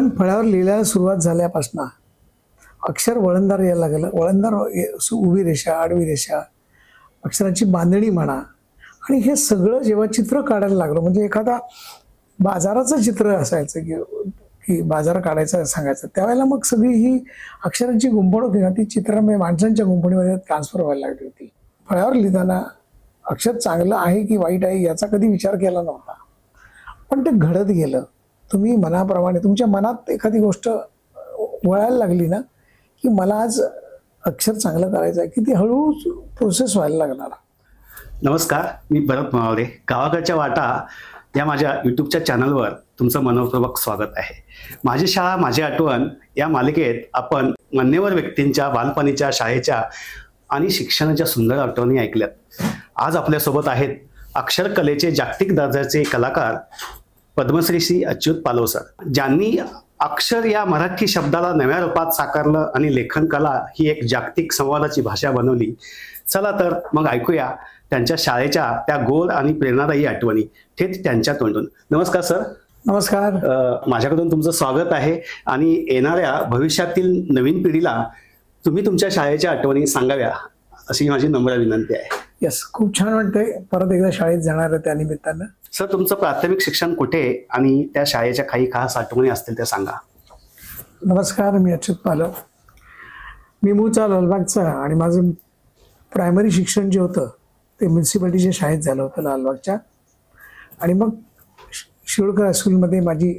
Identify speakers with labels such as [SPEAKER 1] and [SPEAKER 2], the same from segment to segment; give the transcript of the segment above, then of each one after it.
[SPEAKER 1] पण फळ्यावर लिहिल्याला सुरुवात झाल्यापासून अक्षर वळणदार यायला लागलं. वळणदार ये- सु- उभी रेषा आडवी रेषा अक्षराची बांधणी म्हणा. आणि हे सगळं जेव्हा चित्र काढायला लागलं म्हणजे एखादा बाजाराचं चित्र असायचं की की बाजार काढायचा सांगायचं त्यावेळेला मग सगळी ही अक्षरांची गुंफणूक होती ना ती चित्र म्हणजे माणसांच्या गुंफणीमध्ये ट्रान्सफर व्हायला लागली होती. फळ्यावर लिहिताना अक्षर चांगलं आहे की वाईट आहे याचा कधी विचार केला नव्हता. पण ते घडत गेलं. तुम्ही मनाप्रमाणे तुमच्या मनात एखादी गोष्ट वळायला लागली ना की मला आज अक्षर चांगलं करायचं आहे की ती हळूहळू प्रोसेस व्हायला लागणार.
[SPEAKER 2] नमस्कार मी भरत मावळे. गावाकडच्या वाटा या माझ्या यूट्यूबच्या चॅनलवर तुमचं मनोपूर्वक स्वागत आहे. माझी शाळा माझी आठवण या मालिकेत आपण मान्यवर व्यक्तींच्या बालपणीच्या शाळेच्या आणि शिक्षणाच्या सुंदर आठवणी ऐकल्यात. आज आपल्यासोबत आहेत अक्षरकलेचे जागतिक दर्जाचे कलाकार पद्मश्री श्री अच्युत पालवसर ज्यांनी अक्षर या मराठी शब्दाला नव्या रूपात साकारलं आणि लेखन कला ही एक जागतिक संवादाची भाषा बनवली. चला तर मग ऐकूया त्यांच्या शाळेच्या त्या गोड आणि प्रेरणादायी आठवणी थेट त्यांच्या तोंडून. नमस्कार सर.
[SPEAKER 1] नमस्कार.
[SPEAKER 2] माझ्याकडून तुमचं स्वागत आहे आणि येणाऱ्या भविष्यातील नवीन पिढीला तुम्ही तुमच्या शाळेच्या आठवणी सांगाव्या अशी माझी नम्र विनंती आहे.
[SPEAKER 1] येस खूप छान वाटतंय. परत एकदा शाळेत जाणार आहे त्या निमित्तानं.
[SPEAKER 2] सर तुमचं प्राथमिक शिक्षण कुठे आणि त्या शाळेच्या काही खास आठवणी असतील त्या सांगा.
[SPEAKER 1] नमस्कार मी अच्युत पालव मी मूळचा लालबागचा आणि माझं प्रायमरी शिक्षण जे होतं ते म्युन्सिपाल्टीच्या शाळेत झालं होतं लालबागच्या. आणि मग शि- हायस्कूलमध्ये माझी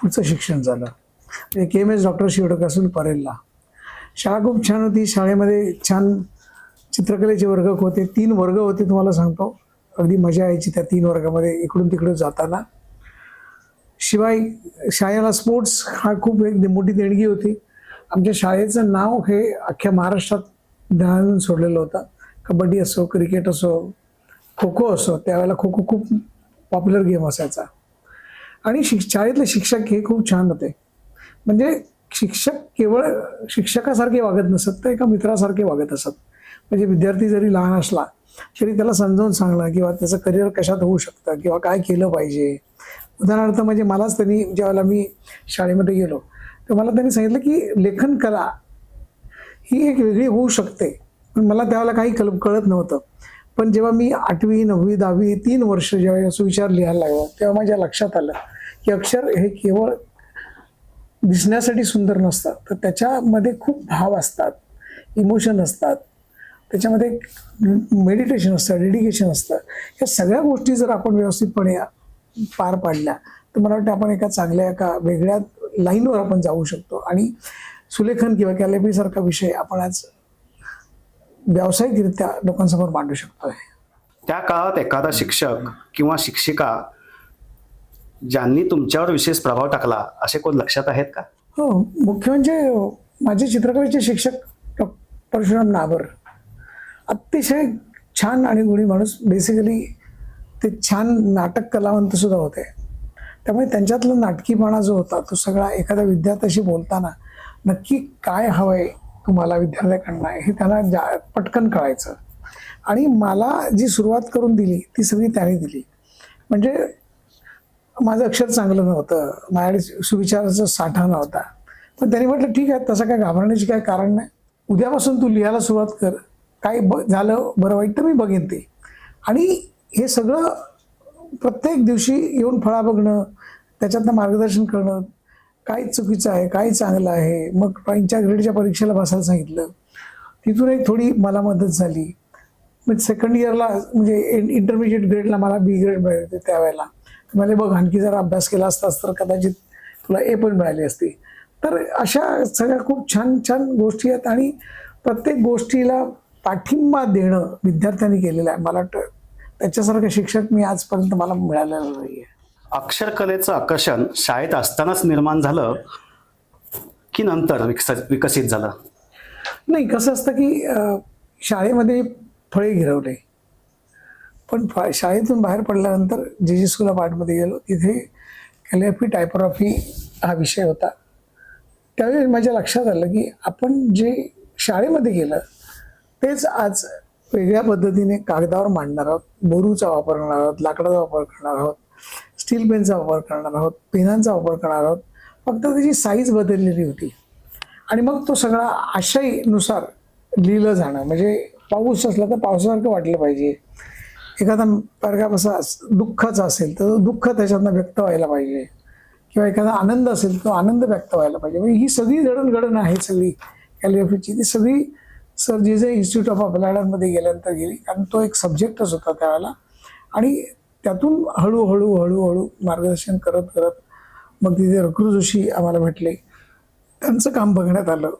[SPEAKER 1] पुढचं शिक्षण झालं. म्हणजे K M S doctor Shivadkar असून परेलला. शाळा खूप छान होती. शाळेमध्ये छान चित्रकलेचे वर्ग होते. तीन वर्ग होते तुम्हाला सांगतो. अगदी मजा यायची त्या तीन वर्गामध्ये इकडून तिकडून जाताना. शिवाय शाळेला स्पोर्ट्स हा खूप एक मोठी देणगी होती. आमच्या शाळेचं नाव हे अख्ख्या महाराष्ट्रात दणाणून सोडलेलं होतं. कबड्डी असो क्रिकेट असो खो खो असो त्यावेळेला खो खो खूप पॉप्युलर गेम असायचा. आणि शिक शाळेतले शिक्षक हे खूप छान होते. म्हणजे शिक्षक केवळ शिक्षकासारखे वागत नसत तर एका मित्रासारखे वागत असत. म्हणजे विद्यार्थी जरी लहान असला शरीर त्याला समजावून सांगणं किंवा त्याचं करिअर कशात होऊ शकतं किंवा काय केलं पाहिजे? उदाहरणार्थ म्हणजे मलाच त्यांनी ज्यावेळेला मी शाळेमध्ये गेलो तर मला त्यांनी सांगितलं की लेखन कला ही एक वेगळी होऊ शकते. पण मला त्यावेळेला काही कल कळत नव्हतं. पण जेव्हा मी आठवी नववी दहावी तीन वर्ष जेव्हा सुविचार लिहायला लागलो तेव्हा माझ्या लक्षात आलं की अक्षर हे केवळ दिसण्यासाठी सुंदर नसतं तर त्याच्यामध्ये खूप भाव असतात इमोशन असतात त्याच्यामध्ये मेडिटेशन असतं डेडिकेशन असतं. या सगळ्या गोष्टी जर आपण व्यवस्थितपणे पार पाडल्या तर मला वाटतं आपण एका चांगल्या एका वेगळ्या लाईनवर आपण जाऊ शकतो. आणि सुलेखन किंवा कॅलेपीसारखा विषय आपण आज व्यावसायिकरित्या लोकांसमोर मांडू शकतो
[SPEAKER 2] त्या काळात एखादा शिक्षक किंवा शिक्षिका ज्यांनी तुमच्यावर विशेष प्रभाव टाकला असे कोण लक्षात आहेत का?
[SPEAKER 1] हो मुख्य म्हणजे माझे चित्रकलेचे शिक्षक परशुराम नाबर अतिशय छान आणि गुणी माणूस. बेसिकली ते छान नाटक कलावंत सुद्धा होते. त्यामुळे त्यांच्यातला नाटकीपणा जो होता तो सगळा एखाद्या विद्यार्थ्याशी बोलताना नक्की काय हवंय तुम्हाला विद्यार्थ्याकडनं हे त्यांना जा पटकन कळायचं. आणि मला जी सुरुवात करून दिली ती सगळी त्याने दिली. म्हणजे माझं अक्षर चांगलं नव्हतं माझ्याकडे सुविचाराचा साठा नव्हता. पण त्यांनी म्हटलं ठीक आहे तसं काय घाबरण्याची काय कारण नाही. उद्यापासून तू लिहायला सुरुवात कर. काय ब झालं बरं वाईट तर मी बघेन ते. आणि हे सगळं प्रत्येक दिवशी येऊन फळा बघणं त्याच्यातनं मार्गदर्शन करणं काय चुकीचं आहे काय चांगलं आहे मग ड्रॉईंगच्या ग्रेडच्या परीक्षेला बसायला सांगितलं. तिथून एक थोडी मला मदत झाली. मग सेकंड इयरला म्हणजे इंटरमिजिएट ग्रेडला मला बी ग्रेड मिळते त्यावेळेला. मला बघ आणखी जर अभ्यास केला असतास तर कदाचित तुला ए पण मिळाली असती. तर अशा सगळ्या खूप छान छान गोष्टी आहेत आणि प्रत्येक गोष्टीला पाठिंबा देणं विद्यार्थ्यांनी केलेलं आहे. मला वाटतं त्याच्यासारखं शिक्षक मी आजपर्यंत मला मिळालेलं नाही आहे
[SPEAKER 2] अक्षरकलेचं आकर्षण शाळेत असतानाच निर्माण झालं की नंतर विकस विकसित झालं?
[SPEAKER 1] नाही कसं असतं की शाळेमध्ये फळे गिरवले. पण शाळेतून बाहेर पडल्यानंतर जे जे स्कूल आर्टमध्ये गेलो तिथे कॅलिग्राफी टायपोग्राफी हा विषय होता. त्यावेळी माझ्या लक्षात आलं की आपण जे शाळेमध्ये गेलं तेच आज वेगळ्या पद्धतीने कागदावर मांडणार आहोत बोरूचा वापर करणार आहोत लाकडाचा वापर करणार आहोत स्टील पेनचा वापर करणार आहोत पेनांचा वापर करणार आहोत. फक्त त्याची साईज बदललेली होती. आणि मग तो सगळा आशयनुसार लिहिलं जाणं म्हणजे पाऊस असला तर पावसासारखं वाटलं पाहिजे. एखादा पॅराग्राफ असा दुःखाचा असेल तर तो दुःख त्याच्यातनं व्यक्त व्हायला पाहिजे. किंवा एखादा आनंद असेल तो आनंद व्यक्त व्हायला पाहिजे. म्हणजे ही सगळी जडणघडण आहे सगळी कॅलिग्राफीची ती सगळी सर जे जे इन्स्टिट्यूट ऑफ अप्लायडमध्ये गेल्यानंतर गेली कारण तो एक सब्जेक्टच होता त्यावेळेला. आणि त्यातून हळूहळू हळूहळू मार्गदर्शन करत करत मग तिथे रघु जोशी आम्हाला भेटले. त्यांचं काम बघण्यात आलं.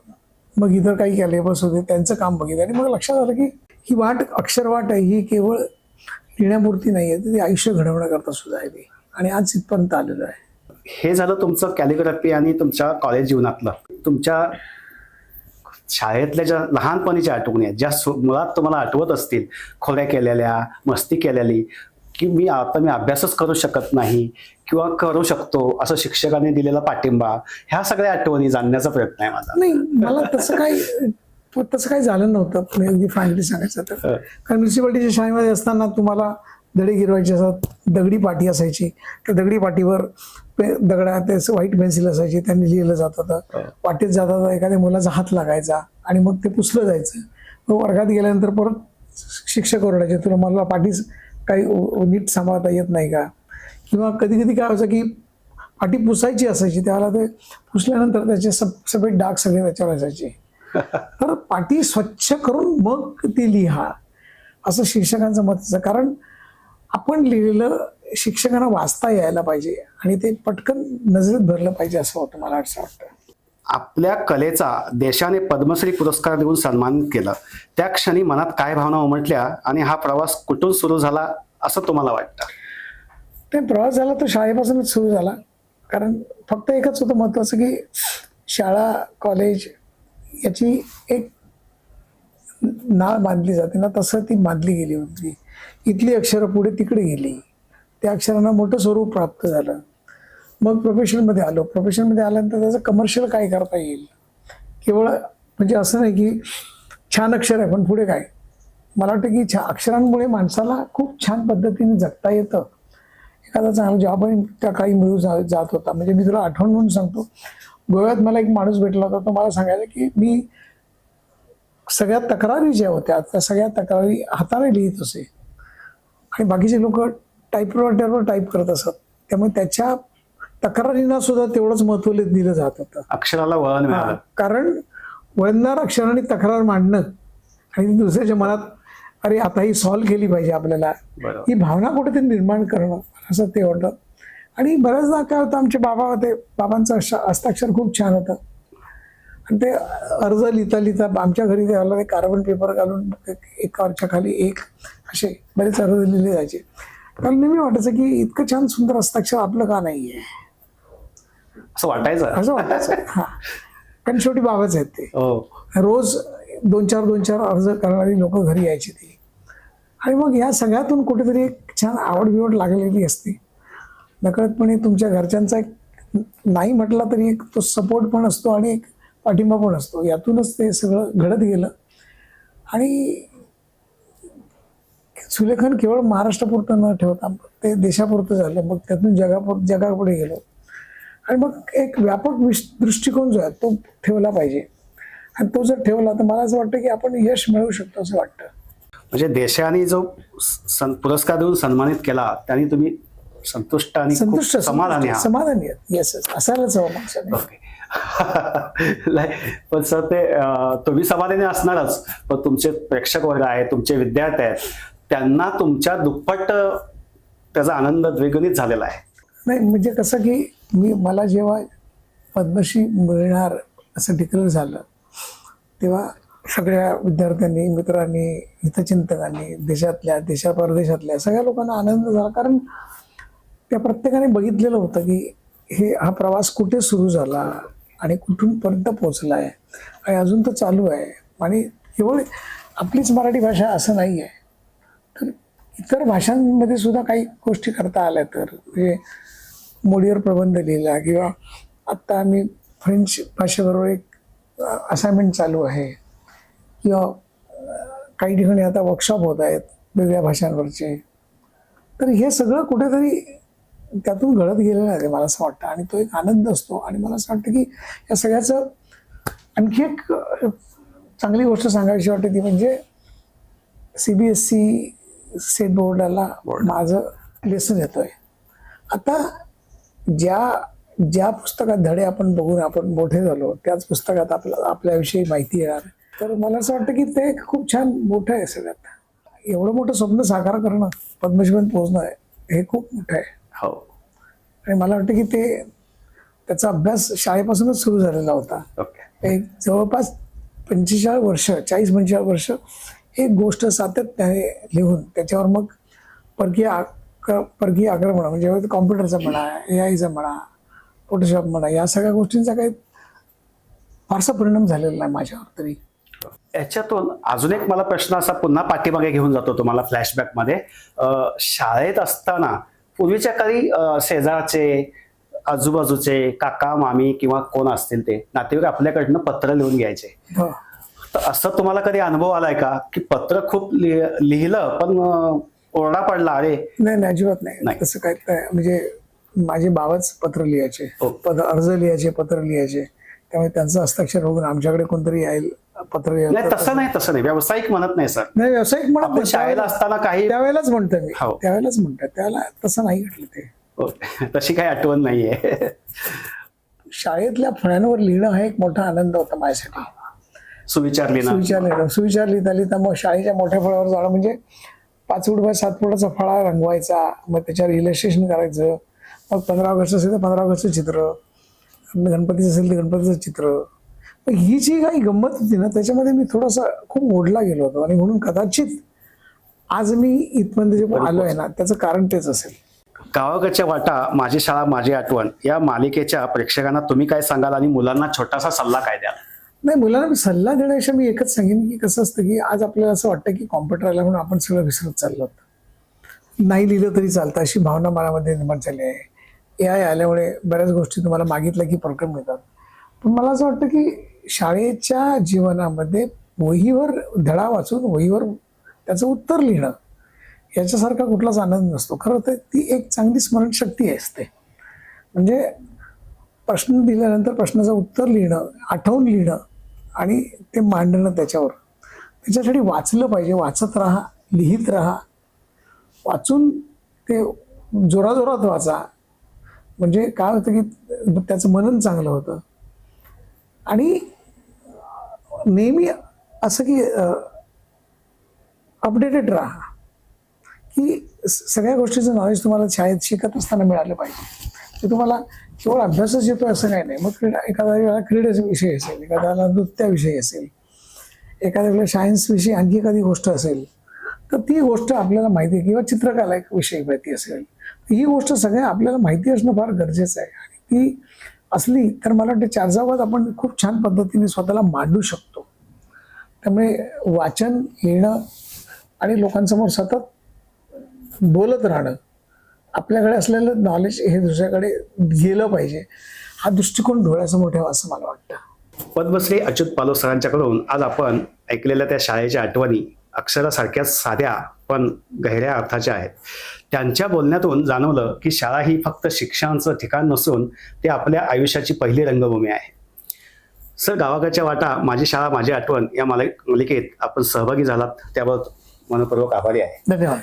[SPEAKER 1] मग इतर काही कॅलेबस होते त्यांचं काम बघितलं. आणि मग लक्षात आलं की ही वाट अक्षरवाट आहे ही केवळ लिहिण्यापुरती नाही आहे ती आयुष्य घडवण्याकरता सुद्धा आहे ती. आणि आज इथपर्यंत आलेलं आहे.
[SPEAKER 2] हे झालं तुमचं कॅलिग्राफी आणि तुमच्या कॉलेज जीवनातलं. तुमच्या शाळेतल्या ज्या लहानपणीच्या आठवणी आहेत ज्या मुळात तुम्हाला आठवत असतील खोड्या केलेल्या मस्ती केलेली की मी आता मी अभ्यासच करू शकत नाही किंवा करू शकतो असं शिक्षकांनी दिलेला पाठिंबा ह्या सगळ्या आठवणी जाणण्याचा प्रयत्न आहे माझा.
[SPEAKER 1] नाही मला तसं काही तसं काही झालं नव्हतं. अगदी फ्रँकली सांगायचं तर. कारण म्युन्सिपाल्टीच्या शाळेमध्ये असताना तुम्हाला धडे गिरवायचे असतात दगडी पाटी असायची. त्या दगडी पाटीवर पे- दगडा ते व्हाईट पेन्सिल असायची त्यांनी लिहिलं जात होतं. वाटेत जाता एखाद्या मुलाचा हात लागायचा आणि मग ते पुसलं जायचं. मग वर्गात गेल्यानंतर परत शिक्षक ओरडायचे तुला मला पाठीच काही नीट सांभाळता येत नाही का? किंवा कधी कधी काय व्हायचं की पाटी पुसायची असायची त्याला ते पुसल्यानंतर त्याचे सब सफेद डाग सगळे त्याच्यावर असायचे. तर पाटी स्वच्छ करून मग ती लिहा. असं शिक्षकांचं मत कारण आपण लिहिलेलं शिक्षकांना वाचता यायला पाहिजे आणि ते पटकन नजरेत भरलं पाहिजे असं होतं मला असं वाटतं.
[SPEAKER 2] आपल्या कलेचा देशाने पद्मश्री पुरस्कार देऊन सन्मानित केलं. त्या क्षणी मनात काय भावना उमटल्या आणि हा प्रवास कुठून सुरू झाला असं तुम्हाला वाटतं?
[SPEAKER 1] ते प्रवास झाला तो शाळेपासूनच सुरू झाला. कारण फक्त एकच होतं महत्त्वाचं की शाळा कॉलेज याची एक नाळ बांधली जाते ना तसं ती बांधली गेली होती. इथली अक्षरं पुढे तिकडे गेली. त्या अक्षरांना मोठं स्वरूप प्राप्त झालं. मग प्रोफेशनमध्ये आलो. प्रोफेशनमध्ये आल्यानंतर त्याचं कमर्शियल काय करता येईल? केवळ म्हणजे असं नाही की छान अक्षर आहे पण पुढे काय? मला वाटतं की छा अक्षरांमुळे माणसाला खूप छान पद्धतीने जगता येतं. एखादा चांगला जॉबही त्या काळी मिळू जा जात होता. म्हणजे मी तुला आठवण म्हणून सांगतो. गोव्यात मला एक माणूस भेटला होता. तो मला सांगायला की मी सगळ्या तक्रारी ज्या होत्या त्या सगळ्या तक्रारी हाताने लिहित असे. आणि बाकीचे लोक टाईपरायटरवर टाईप करत असत. त्यामुळे त्याच्या तक्रारींना सुद्धा तेवढंच महत्त्व दिलं जात होतं.
[SPEAKER 2] अक्षराला वळण
[SPEAKER 1] कारण वळणदार अक्षराने तक्रार मांडणं आणि दुसऱ्याच्या मनात अरे आता ही सॉल्व्ह केली पाहिजे आपल्याला. ही भावना कुठेतरी निर्माण करणं असं ते वाटतं आणि बऱ्याचदा काय होतं आमचे बाबा होते बाबांचं हस्ताक्षर खूप छान होतं. आणि ते अर्ज लिहिता लिहिता आमच्या घरी ते कार्बन पेपर घालून एक- खाली एक असे बरेच अर्ज लिहिले जायचे. मला नेहमी वाटायचं की इतकं छान सुंदर हस्ताक्षर आपलं का नाही आहे
[SPEAKER 2] असं वाटायचं.
[SPEAKER 1] असं वाटायचं. हां. कारण शेवटी बाबाच आहेत ते.
[SPEAKER 2] हो.
[SPEAKER 1] रोज दोन चार दोन चार अर्ज करणारी लोक घरी यायची ती. आणि मग ह्या सगळ्यातून कुठेतरी एक छान आवड बिवड लागलेली असते. नकळतपणे तुमच्या घरच्यांचा एक नाही म्हटला तरी एक तो सपोर्ट पण असतो आणि एक पाठिंबा पण असतो. यातूनच ते सगळं घडत गेलं. आणि सुलेखन केवळ महाराष्ट्रापुरतं न ठेवता ते देशापुरतं झालं. मग त्यातून जगापुर जगापुढे गेलो. आणि मग एक व्यापक विश दृष्टिकोन जो आहे तो ठेवला पाहिजे. आणि तो जर ठेवला तर मला असं वाटतं की आपण यश मिळवू शकतो असं वाटतं.
[SPEAKER 2] म्हणजे देशाने जो सन- पुरस्कार देऊन सन्मानित केला त्याने तुम्ही संतुष्ट आणि
[SPEAKER 1] संतुष्ट
[SPEAKER 2] समाधानी आहात.
[SPEAKER 1] समाधानी येस असायलाच हवं माणसाने.
[SPEAKER 2] ओके. नाही, पण सर ते तुम्ही समाधानी असणारच पण तुमचे प्रेक्षक वर्ग आहे तुमचे विद्यार्थी आहेत त्यांना तुमच्या दुप्पट त्याचा आनंद द्विगुणित झालेला आहे.
[SPEAKER 1] नाही म्हणजे कसं की मी मला जेव्हा पद्मश्री मिळणार असं डिक्लेअर झालं तेव्हा सगळ्या विद्यार्थ्यांनी मित्रांनी हितचिंतकांनी देशातल्या देशा परदेशातल्या सगळ्या लोकांना आनंद झाला. कारण त्या प्रत्येकाने बघितलेलं होतं की हे हा प्रवास कुठे सुरू झाला आणि कुठून पर्यंत पोचला आहे आणि अजून तो चालू आहे. आणि केवळ आपलीच मराठी भाषा असं नाही आहे इतर भाषांमध्ये सुद्धा काही गोष्टी करता आल्या तर म्हणजे मोडीवर प्रबंध लिहिला किंवा आत्ता आम्ही फ्रेंच भाषेबरोबर एक असाइनमेंट चालू आहे. किंवा काही ठिकाणी आता वर्कशॉप होत आहेत वेगळ्या भाषांवरचे. तर हे सगळं कुठेतरी त्यातून घडत गेलेलं आहे मला असं वाटतं. आणि तो एक आनंद असतो. आणि मला असं वाटतं की या सगळ्याचं आणखी एक चांगली गोष्ट सांगायची वाटते ती म्हणजे C B S C state बोर्डाला माझं लेसन येतोय. आता ज्या ज्या पुस्तकात धडे आपण बघून आपण मोठे झालो त्याच पुस्तकात आपल्याला आपल्याविषयी माहिती येणार. तर मला असं वाटतं की ते खूप छान मोठं आहे सगळ्यात. एवढं मोठं स्वप्न साकार करणं पद्मश्रीपर्यंत पोहोचणं आहे हे खूप मोठं आहे.
[SPEAKER 2] हो.
[SPEAKER 1] आणि मला वाटतं की ते त्याचा अभ्यास शाळेपासूनच सुरू झालेला होता. एक जवळपास पंचेचाळीस वर्ष चाळीस पंचेचाळीस वर्ष एक गोष्ट सातत्याने लिहून त्याच्यावर मग परकीय परकीय आक्रमण म्हणजे कॉम्प्युटरचं म्हणा ए आयचं म्हणा फोटोशॉप म्हणा या सगळ्या गोष्टींचा काही फारसा परिणाम झालेला नाही माझ्यावर तरी.
[SPEAKER 2] याच्यातून अजून एक मला प्रश्न असा पुन्हा पाठीमागे घेऊन जातो तुम्हाला फ्लॅशबॅकमध्ये शाळेत असताना पूर्वीच्या काळी अं, शेजारचे आजूबाजूचे काका मामी किंवा कोण असतील ते नातेवाईक आपल्याकडनं पत्र लिहून घ्यायचे.
[SPEAKER 1] हो.
[SPEAKER 2] तर असं तुम्हाला कधी अनुभव आलाय का? की पत्र खूप लिह- लिहिलं पण ओरडा पडला अरे.
[SPEAKER 1] नाही नाही अजिबात नाही.
[SPEAKER 2] नाही.
[SPEAKER 1] तसं काय म्हणजे माझे बाबाच पत्र लिहायचे.
[SPEAKER 2] हो.
[SPEAKER 1] अर्ज लिहायचे पत्र लिहायचे. त्यामुळे त्यांचं हस्ताक्षर बघून आमच्याकडे कोणतरी येईल पत्र
[SPEAKER 2] नाही तसं नाही तसं नाही. व्यावसायिक म्हणत नाही सर.
[SPEAKER 1] नाही व्यावसायिक म्हणत.
[SPEAKER 2] शाळेला असताना काही
[SPEAKER 1] त्यावेळेलाच म्हणतो मी.
[SPEAKER 2] हो.
[SPEAKER 1] त्यावेळेलाच म्हणतो त्याला तसं नाही घडलं ते.
[SPEAKER 2] हो, तशी काही आठवण नाहीये.
[SPEAKER 1] शाळेतल्या फळ्यांवर लिहिणं हा एक मोठा आनंद होता माझ्यासाठी.
[SPEAKER 2] सुविचार लिहिणं
[SPEAKER 1] सुविचार लिहिणं सुविचार लिहिता लिहिता मग शाळेच्या मोठ्या फळावर जाणं म्हणजे पाच फूट बाय सात फुटाचा फळा रंगवायचा मग त्याच्यावर इलस्ट्रेशन करायचं. मग पंधरा ऑगस्ट असेल तर पंधरा ऑगस्टचं चित्र. गणपतीचं असेल तर गणपतीचं चित्र. मग ही जी काही गंमत होती ना त्याच्यामध्ये मी थोडासा खूप ओढला गेलो होतो. आणि म्हणून कदाचित आज मी इथपर्यंत जे आलो आहे ना त्याचं कारण तेच असेल.
[SPEAKER 2] गावाकडच्या वाटा माझी शाळा माझी आठवण या मालिकेच्या प्रेक्षकांना तुम्ही काय सांगाल आणि मुलांना छोटासा सल्ला काय द्याल?
[SPEAKER 1] नाही मुलांना मी सल्ला देण्याशी मी एकच सांगेन की कसं असतं की आज आपल्याला असं वाटतं की कॉम्प्युटर आला म्हणून आपण सगळं विसरत चाललो नाही लिहिलं तरी चालतं. अशी भावना मनामध्ये निर्माण झाली आहे. ए आय आल्यामुळे बऱ्याच गोष्टी तुम्हाला मागितल्या की पटकन मिळतात पण मला असं वाटतं की शाळेच्या जीवनामध्ये वहीवर धडा वाचून वहीवर त्याचं उत्तर लिहिणं याच्यासारखा कुठलाच आनंद नसतो. खरं तर ती एक चांगली स्मरणशक्ती असते. म्हणजे प्रश्न दिल्यानंतर प्रश्नाचं उत्तर लिहिणं आठवून लिहिणं आणि ते मांडणं त्याच्यावर. त्याच्यासाठी वाचलं पाहिजे वाचत राहा लिहित राहा. वाचून ते जोराजोरात वाचा. म्हणजे काय होतं की त्याचं मनन चांगलं होतं. आणि नेहमी असं की अपडेटेड राहा. की सगळ्या गोष्टीचं नॉलेज तुम्हाला शाळेत शिकत असताना मिळालं पाहिजे. ते तुम्हाला केवळ अभ्यासच येतो असं काही नाही. मग क्रीडा एखाद्या वेळेला क्रीडेचा विषय असेल एखाद्या वेळेला नृत्याविषयी असेल एखाद्या वेळेला सायन्सविषयी आणखी एखादी गोष्ट असेल तर ती गोष्ट आपल्याला माहिती आहे. किंवा चित्रकला एक विषय माहिती असेल ही गोष्ट सगळ्या आपल्याला माहिती असणं फार गरजेचं आहे. आणि ती असली तर मला वाटतं चारजावात आपण खूप छान पद्धतीने स्वतःला मांडू शकतो. त्यामुळे वाचन लिहिणं आणि लोकांसमोर सतत बोलत राहणं आपल्याकडे असलेलं नॉलेज हे दुसऱ्याकडे गेलं पाहिजे. हा दृष्टिकोन डोळ्यासमोर ठेवा असं मला वाटतं.
[SPEAKER 2] पद्मश्री अच्युत पालो सरांच्याकडून आज आपण ऐकलेल्या त्या शाळेच्या आठवणी अक्षरासारख्याच साध्या पण गहिऱ्या अर्थाच्या आहेत. त्यांच्या बोलण्यातून जाणवलं की शाळा ही फक्त शिक्षणाचं ठिकाण नसून ते आपल्या आयुष्याची पहिली रंगभूमी आहे. सर गावाकडच्या वाटा माझी शाळा माझी आठवण या मालिक मालिकेत आपण सहभागी झालात. त्याबाबत मनपूर्वक आभारी आहे.
[SPEAKER 1] धन्यवाद.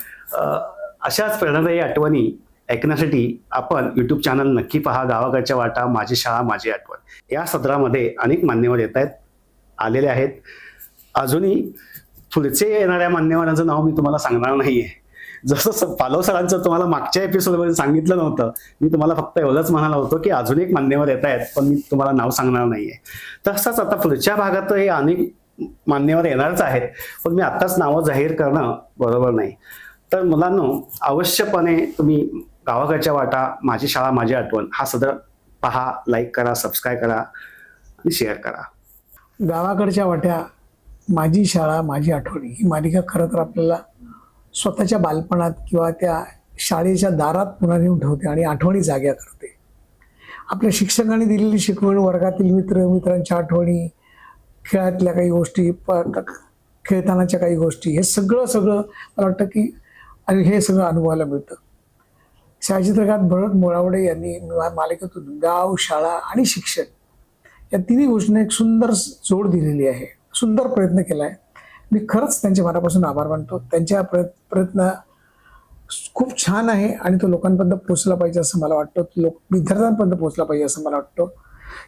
[SPEAKER 2] अशाच प्रेरणादायी आठवणी ऐकण्यासाठी आपण यूट्यूब चॅनल नक्की पहा. गावाकडच्या वाटा माझी शाळा माझी आठवण. या सत्रामध्ये अनेक मान्यवर येत आहेत आलेले आहेत. अजूनही पुढचे येणाऱ्या मान्यवरांचं नाव मी तुम्हाला सांगणार नाहीये. जसं पालव सरांचं तुम्हाला मागच्या एपिसोडमध्ये सांगितलं नव्हतं मी तुम्हाला फक्त एवढंच म्हणाला होतो की अजून एक मान्यवर येत आहेत पण मी तुम्हाला नाव सांगणार नाहीये. तसंच आता पुढच्या भागात हे अनेक मान्यवर येणारच आहेत पण मी आत्ताच नावं जाहीर करणं बरोबर नाही. तर मुलांनो अवश्यपणे तुम्ही गावाकडच्या वाटा माझी शाळा माझी आठवण हा सदर पहा लाईक करा सबस्क्राईब करा आणि शेअर करा.
[SPEAKER 1] गावाकडच्या वाट्या माझी शाळा माझी आठवणी ही मालिका खरं तर आपल्याला स्वतःच्या बालपणात किंवा त्या शाळेच्या दारात पुन्हा नेऊन ठेवते आणि आठवणी जाग्या करते. आपल्या शिक्षकांनी दिलेली शिकवण वर्गातील मित्र मित्रांच्या आठवणी खेळातल्या काही गोष्टी प खेळतानाच्या काही गोष्टी हे सगळं सगळं मला वाटतं की आणि हे सगळं अनुभवायला मिळतं. छायाचित्रकार भरत मोरावडे यांनी मालिकेतून गाव शाळा आणि शिक्षण या तिन्ही गोष्टींना एक सुंदर जोड दिलेली आहे. सुंदर प्रयत्न केला आहे. मी खरंच त्यांच्या मनापासून आभार मानतो. त्यांच्या प्रयत्न खूप छान आहे आणि तो लोकांपर्यंत पोचला पाहिजे असं मला वाटतं. लोक विद्यार्थ्यांपर्यंत पोचला पाहिजे असं मला वाटतं.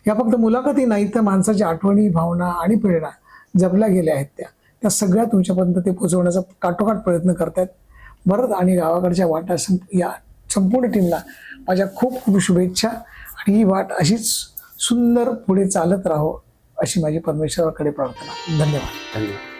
[SPEAKER 1] या फक्त मुलाखती नाही तर माणसाच्या आठवणी भावना आणि प्रेरणा जपल्या गेल्या आहेत त्या. त्या सगळ्या तुमच्यापर्यंत ते पोचवण्याचा काटोकाट प्रयत्न करतायत. भरत आणि गावाकडच्या वाटा सं- या संपूर्ण टीमला माझ्या खूप खूप शुभेच्छा. आणि ही वाट अशीच सुंदर पुढे चालत राहो अशी माझी परमेश्वराकडे प्रार्थना. धन्यवाद.
[SPEAKER 2] धन्यवाद.